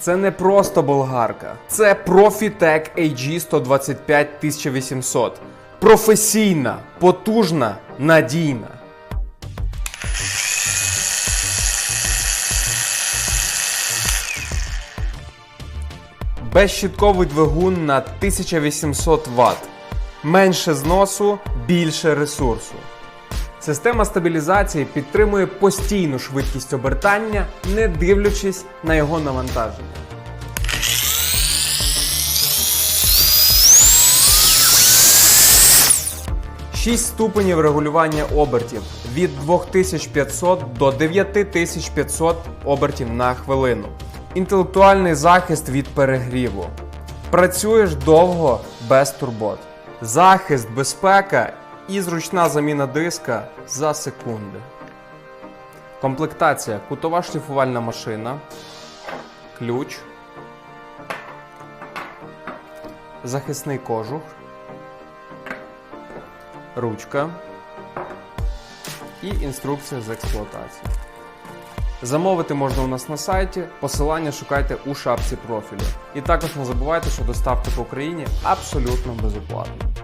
Це не просто болгарка, це Profitec AG 125 1800. Професійна, потужна, надійна. Безщітковий двигун на 1800 Вт. Менше зносу, більше ресурсу. Система стабілізації підтримує постійну швидкість обертання, не дивлячись на його навантаження. Шість ступенів регулювання обертів від 2500 до 9500 обертів на хвилину. Інтелектуальний захист від перегріву. Працюєш довго без турбот. Захист, безпека і зручна заміна диска за секунди. Комплектація кутова шліфувальна машина, ключ, захисний кожух, ручка і інструкція з експлуатації. Замовити можна у нас на сайті, посилання шукайте у шапці профілю. І також не забувайте, що доставка по Україні абсолютно безоплатна.